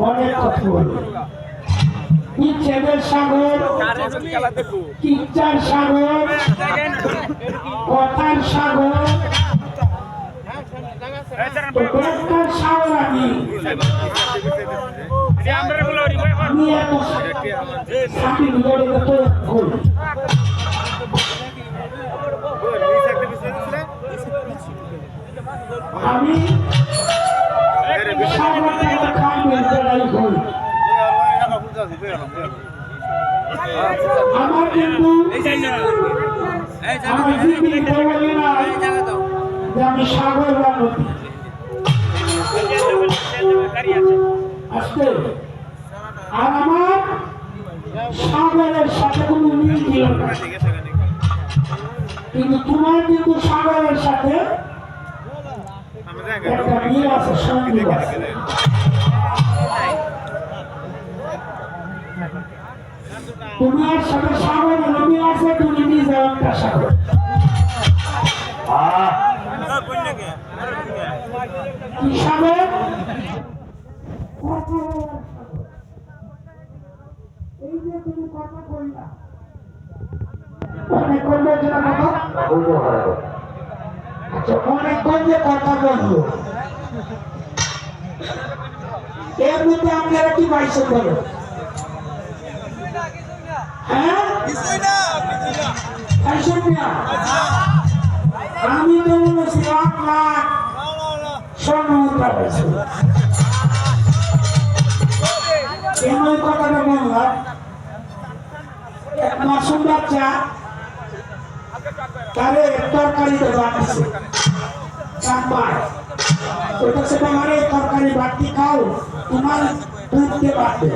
অনেক কথা বলে। বিচ্ছেদের সাগর? কিচ্চার সাগর? কথার সাগর? সাগর আমি আমার কিন্তু আমার জীবনে বলে না। যে আমি সাগর বা নদী আসতে আর আমার সাগরের সাথে কোনো মিল ছিল না। কিন্তু তোমার কিন্তু সাগরের সাথে একটা মিল আছে সংগীত আছে। তোমার সাথে সাগর নদী আছে, তুমি নিজে একটা সাগর। কি কইলা? অনেক যেটা কথা বলল এর মধ্যে আপনারা কি পাইছেন বলো হ্যাঁ পাইছেন না আমি তো বলেছি লাখ লাখ স্বর্ণ মুদ্রা কেন কথাটা বললাম এক তারে তরকারিতে বাড়ছে চাম্বার ওটা সেটা মানে তরকারি বাড়তি খাও তোমার দুধকে বাড়বে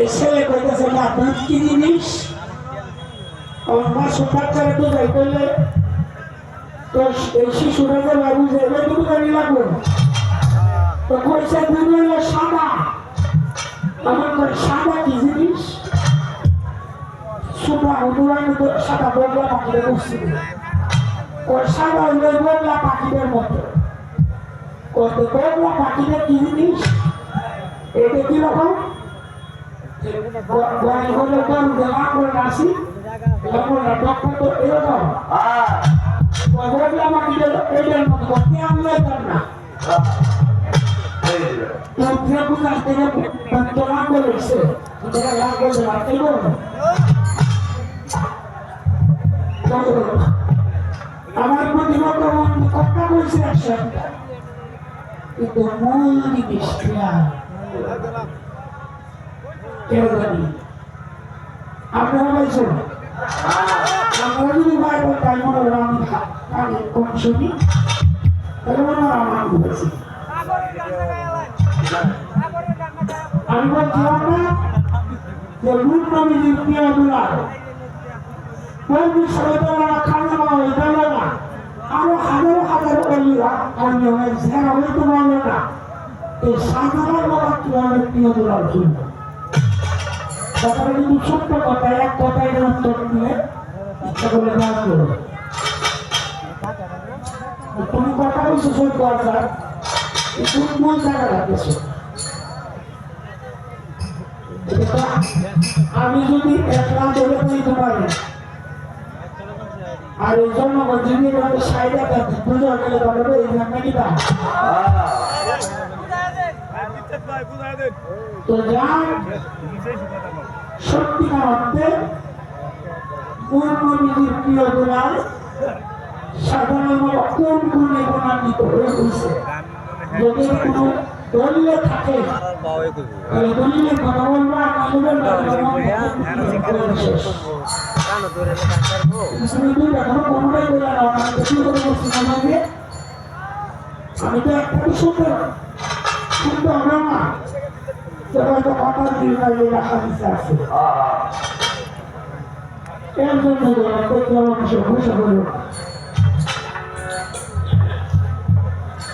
এই ছেলে কইতেছে না দুধ কি জিনিস? আমার মা সুপার করে তো যাই করলে তো এই শিশুরা যে বাবু যে, এবার তুমি গাড়ি লাগবে তো কইছে, দুধ হইল সাদা। আমার করে সাদা কি জিনিস? সুপা উদুরানি তো সাদা বগলা পাখিদের বসছিল ওর সাদা হইল বগলা পাখিদের মতো। ওর বগলা পাখিদের কি জিনিস? এটা কি গয় হলে গরু করে আমরা ডক্টর তো এরকম বগলা পাখিদের এটার মতো করতে আমরা না Yang bukan dengan bantuan polisi, tidak lagu dengan itu. আমার প্রতিবর্তমান কথা বলছে একসাথে কিন্তু কেউ জানি আপনারা বলছেন আমরা যদি বাইবেল তাই মনে হয় আমি কানে কম শুনি তাহলে মনে হয় আমার বলছি আমি বলছি আমরা যে রূপ নবীজির প্রিয় দুলার কোন বিশ্ববিদ্যালয় খালি নয় গেল না। আরও হাজার হাজার অলিরা অন্য হয়েছে পারল না এই সাধারণ প্রিয় দুলার জন্য কিন্তু ছোট্ট কথা, এক কথায় উত্তর দিয়ে ইচ্ছা করে দেওয়া করো। তুমি কথা বলছো আচার তুমি মন জায়গা রাখতেছো? আমি যদি একলা ধরে নিতে পারি, আর এই জন্য যদি সাইডে পুজো গেলে তবে এই তো যার সত্যিকার অর্থে পূর্ণবিধির প্রিয় দোলার সাধারণত কোন গুণে গুণান্বিত হয়ে হয়েছে যদি কোনো দলীয় থাকে এই দলীয় কথা বলব আমি তো একটা শুনতে হবে না যে হয়তো কথা দিয়ে রাখা দিতে আছে। এর জন্য দেখতে আমার ঘোষণা করব